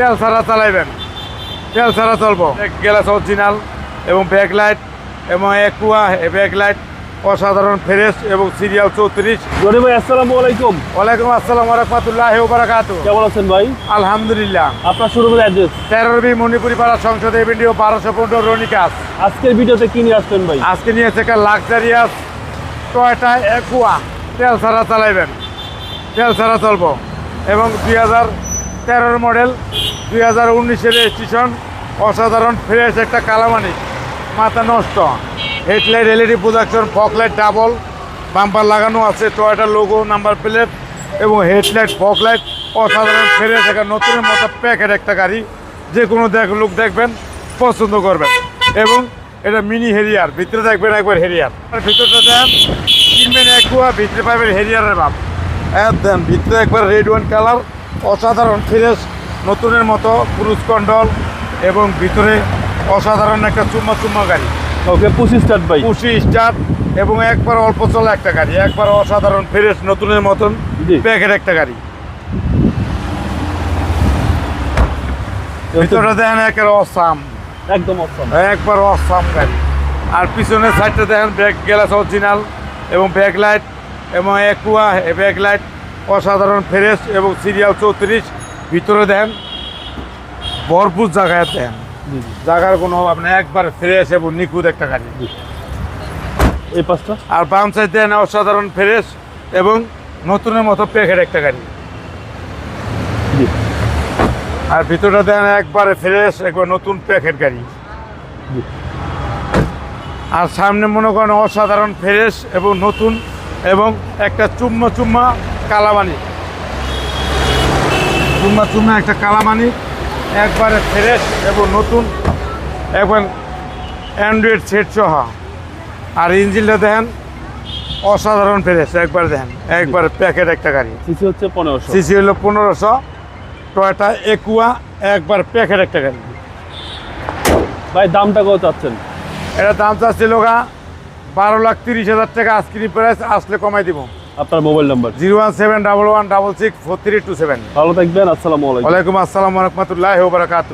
তেল ছাড়া চালাইবেন। তেল ছাড়া চলবো। গ্যালাস অরিজিনাল এবং ব্যাকলাইট এবং একুয়া ব্যাকলাইট অসাধারণ ফ্রেশ এবং সিরিয়াল চৌত্রিশ। জনি ভাই আসসালামু আলাইকুম। ওয়ালাইকুম আসসালাম রহমতুল্লাহ বারাকাতু। কেমন আছেন ভাই? আলহামদুলিল্লাহ। আপনার শোরুমের অ্যাড্রেস তেরোবি মণিপুরি পাড়া সংসদে ভিডিও বারোশো পনেরো রনিকাস। আজকের ভিডিওতে কি নিয়ে আসবেন ভাই? আজকে নিয়েছে একটা লাক্সারিয়াস টয়টা একুয়া তেল ছাড়া চালাইবেন। তেল ছাড়া চলবো। এবং দুই হাজার তেরোর মডেল, দুই হাজার উনিশের রেজিস্ট্রেশন অসাধারণ ফ্রেশ একটা কালামানি মাথা নষ্ট। Headlight LED production foglight double bumper লাগানো আছে টয়টা লোগো নাম্বার প্লেট এবং হেডলাইট ফকলাইট অসাধারণ ফ্রেশ একটা নতুনের মতো প্যাকেট একটা গাড়ি। যে কোনো দেখ লোক দেখবেন, পছন্দ করবেন। এবং এটা মিনি হেরিয়ার ভিতরে দেখবেন একবার হেরিয়ার আর ভিতরটা দেন, কিনবেন একুয়া ভিতরে পাবেন হেরিয়ারের হ্যাঁ দেন, ভিতরে একবার রেড ওয়ান কালার অসাধারণ ফ্রেশ নতুনের মতো পুরুষ কন্ডল এবং ভিতরে অসাধারণ একটা চুম্মা চুম্মা গাড়ি। ওকে পঁচিশ স্টার্ট ভাই। পুষি স্টার এবং একবার অল্প চলা একটা গাড়ি একবার অসাধারণ ফ্রেশ নতুনের মতন জি। প্যাকেট একটা গাড়ি। ভিতরে দেখেন একের অসাম। একদম অসম। একবার অসাম গাড়ি। আর পিছনের সাইডটা দেখেন ব্যাক গ্লাস অরিজিনাল এবং ব্যাক লাইট এবং একুয়া ব্যাক লাইট অসাধারণ ফ্রেশ এবং সিরিয়াল চৌত্রিশ ভিতরে দেন ভরপুর জায়গায় দেন। জায়গার কোনো অভাব নেই একবার ফ্রেশ এবং নিখুঁত একটা গাড়ি। এই পাঁচটা? আর বাম সাইড দেন অসাধারণ ফ্রেশ এবং নতুনের মতো প্যাকেট একটা গাড়ি। আর ভিতরটা দেন একবারে ফ্রেশ একবার নতুন প্যাকেট গাড়ি। আর সামনে মনে করেন অসাধারণ ফ্রেশ এবং নতুন এবং একটা চুম্মা চুম্মা কালামানি। চুম্মা চুম্মা একটা কালামানি একবারে ফ্রেশ এবং নতুন একবার অ্যান্ড্রয়েড সেট সহ। আর ইঞ্জিনটা দেখেন অসাধারণ ফ্রেশ একবার দেখেন একবার প্যাকেট একটা গাড়ি। সিসি হচ্ছে পনেরোশো। সিসি হলো পনেরোশো টয়টা একুয়া একবার প্যাকেট একটা গাড়ি। ভাই দামটা কত চাচ্ছেন? এটা দাম চাচ্ছিল গা বারো লাখ তিরিশ হাজার টাকা আজকের প্রাইস আসলে কমাই দিব। আপনার mobile number? Zero one seven double one double six four three two seven. ভালো থাকবেন আসসালামু আলাইকুম। ওয়ালাইকুম আসসালাম রহমতুল্লাহ বারাকাতু